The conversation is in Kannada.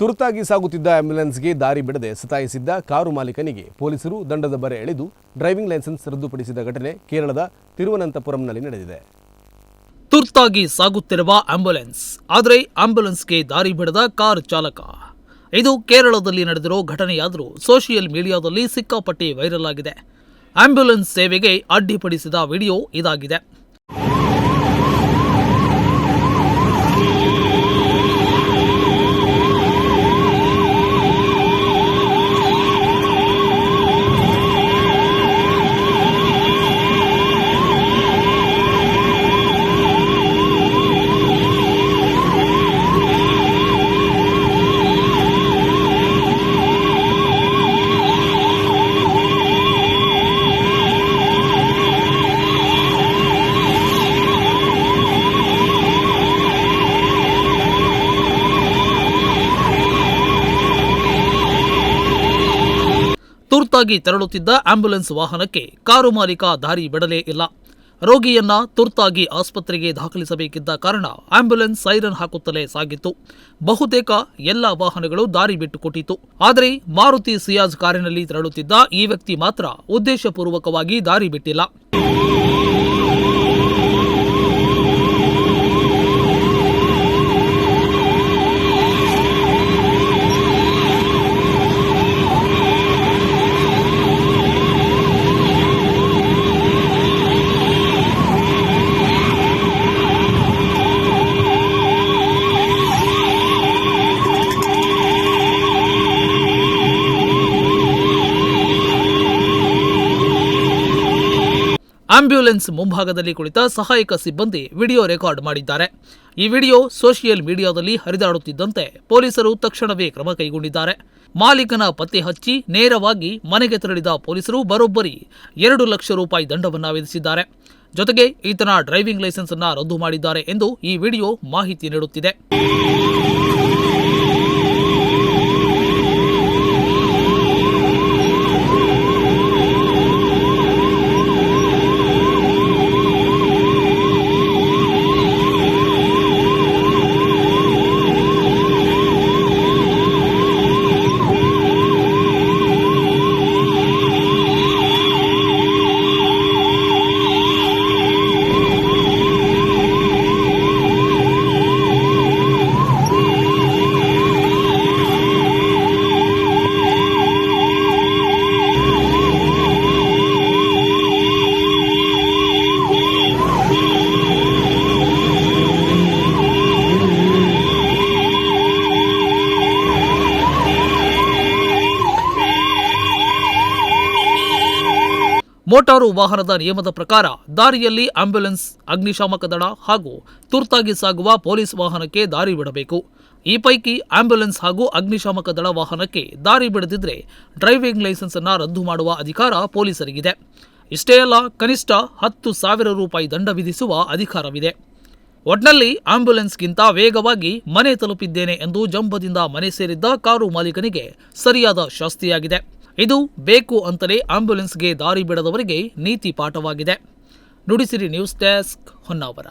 ತುರ್ತಾಗಿ ಸಾಗುತ್ತಿದ್ದ ಆಂಬ್ಯುಲೆನ್ಸ್ಗೆ ದಾರಿ ಬಿಡದೆ ಸತಾಯಿಸಿದ್ದ ಕಾರು ಮಾಲೀಕನಿಗೆ ಪೊಲೀಸರು ದಂಡದ ಬರೆ ಎಳೆದು ಡ್ರೈವಿಂಗ್ ಲೈಸೆನ್ಸ್ ರದ್ದುಪಡಿಸಿದ ಘಟನೆ ಕೇರಳದ ತಿರುವನಂತಪುರಂನಲ್ಲಿ ನಡೆದಿದೆ. ತುರ್ತಾಗಿ ಸಾಗುತ್ತಿರುವ ಆಂಬ್ಯುಲೆನ್ಸ್, ಆದರೆ ಆಂಬ್ಯುಲೆನ್ಸ್ಗೆ ದಾರಿ ಬಿಡದ ಕಾರ್ ಚಾಲಕ. ಇದು ಕೇರಳದಲ್ಲಿ ನಡೆದಿರೋ ಘಟನೆಯಾದರೂ ಸೋಷಿಯಲ್ ಮೀಡಿಯಾದಲ್ಲಿ ಸಿಕ್ಕಾಪಟ್ಟಿ ವೈರಲ್ ಆಗಿದೆ. ಆಂಬ್ಯುಲೆನ್ಸ್ ಸೇವೆಗೆ ಅಡ್ಡಿಪಡಿಸಿದ ವಿಡಿಯೋ ಇದಾಗಿದೆ. ತುರ್ತಾಗಿ ತೆರಳುತ್ತಿದ್ದ ಆಂಬ್ಯುಲೆನ್ಸ್ ವಾಹನಕ್ಕೆ ಕಾರು ಮಾಲೀಕ ದಾರಿ ಬಿಡಲೇ ಇಲ್ಲ. ರೋಗಿಯನ್ನ ತುರ್ತಾಗಿ ಆಸ್ಪತ್ರೆಗೆ ದಾಖಲಿಸಬೇಕಿದ್ದ ಕಾರಣ ಆಂಬ್ಯುಲೆನ್ಸ್ ಸೈರನ್ ಹಾಕುತ್ತಲೇ ಸಾಗಿತ್ತು. ಬಹುತೇಕ ಎಲ್ಲ ವಾಹನಗಳು ದಾರಿ ಬಿಟ್ಟುಕೊಟ್ಟಿತು ಆದರೆ ಮಾರುತಿ ಸಿಯಾಜ್ ಕಾರಿನಲ್ಲಿ ತೆರಳುತ್ತಿದ್ದ ಈ ವ್ಯಕ್ತಿ ಮಾತ್ರ ಉದ್ದೇಶಪೂರ್ವಕವಾಗಿ ದಾರಿ ಬಿಟ್ಟಿಲ್ಲ. ಆಂಬ್ಯುಲೆನ್ಸ್ ಮುಂಭಾಗದಲ್ಲಿ ಕುಳಿತ ಸಹಾಯಕ ಸಿಬ್ಬಂದಿ ವಿಡಿಯೋ ರೆಕಾರ್ಡ್ ಮಾಡಿದ್ದಾರೆ. ಈ ವಿಡಿಯೋ ಸೋಷಿಯಲ್ ಮೀಡಿಯಾದಲ್ಲಿ ಹರಿದಾಡುತ್ತಿದ್ದಂತೆ ಪೊಲೀಸರು ತಕ್ಷಣವೇ ಕ್ರಮ ಕೈಗೊಂಡಿದ್ದಾರೆ. ಮಾಲೀಕನ ಪತ್ತೆ ಹಚ್ಚಿ ನೇರವಾಗಿ ಮನೆಗೆ ತೆರಳಿದ ಪೊಲೀಸರು ಬರೋಬ್ಬರಿ ಎರಡು ಲಕ್ಷ ರೂಪಾಯಿ ದಂಡವನ್ನು ವಿಧಿಸಿದ್ದಾರೆ. ಜೊತೆಗೆ ಈತನ ಡ್ರೈವಿಂಗ್ ಲೈಸೆನ್ಸ್ ಅನ್ನು ರದ್ದು ಮಾಡಿದ್ದಾರೆ ಎಂದು ಈ ವಿಡಿಯೋ ಮಾಹಿತಿ ನೀಡುತ್ತಿದೆ. ಮೋಟಾರು ವಾಹನದ ನಿಯಮದ ಪ್ರಕಾರ ದಾರಿಯಲ್ಲಿ ಆಂಬ್ಯುಲೆನ್ಸ್, ಅಗ್ನಿಶಾಮಕ ದಳ ಹಾಗೂ ತುರ್ತಾಗಿ ಸಾಗುವ ಪೊಲೀಸ್ ವಾಹನಕ್ಕೆ ದಾರಿ ಬಿಡಬೇಕು. ಈ ಪೈಕಿ ಆಂಬ್ಯುಲೆನ್ಸ್ ಹಾಗೂ ಅಗ್ನಿಶಾಮಕ ದಳ ವಾಹನಕ್ಕೆ ದಾರಿ ಬಿಡದಿದ್ದರೆ ಡ್ರೈವಿಂಗ್ ಲೈಸೆನ್ಸ್ ಅನ್ನು ರದ್ದು ಮಾಡುವ ಅಧಿಕಾರ ಪೊಲೀಸರಿಗಿದೆ. ಇಷ್ಟೇ ಅಲ್ಲ, ಕನಿಷ್ಠ ಹತ್ತು ಸಾವಿರ ರೂಪಾಯಿ ದಂಡ ವಿಧಿಸುವ ಅಧಿಕಾರವಿದೆ. ಒಟ್ನಲ್ಲಿ ಆಂಬ್ಯುಲೆನ್ಸ್ಗಿಂತ ವೇಗವಾಗಿ ಮನೆ ತಲುಪಿದ್ದೇನೆ ಎಂದು ಜಂಬದಿಂದ ಮನೆ ಸೇರಿದ್ದ ಕಾರು ಮಾಲೀಕನಿಗೆ ಸರಿಯಾದ ಶಾಸ್ತಿಯಾಗಿದೆ. ಇದು ಬೇಕು ಅಂತಲೇ ಆಂಬ್ಯುಲೆನ್ಸ್ಗೆ ದಾರಿ ಬಿಡದವರಿಗೆ ನೀತಿ ಪಾಠವಾಗಿದೆ. Nudisiri news desk Honnavar.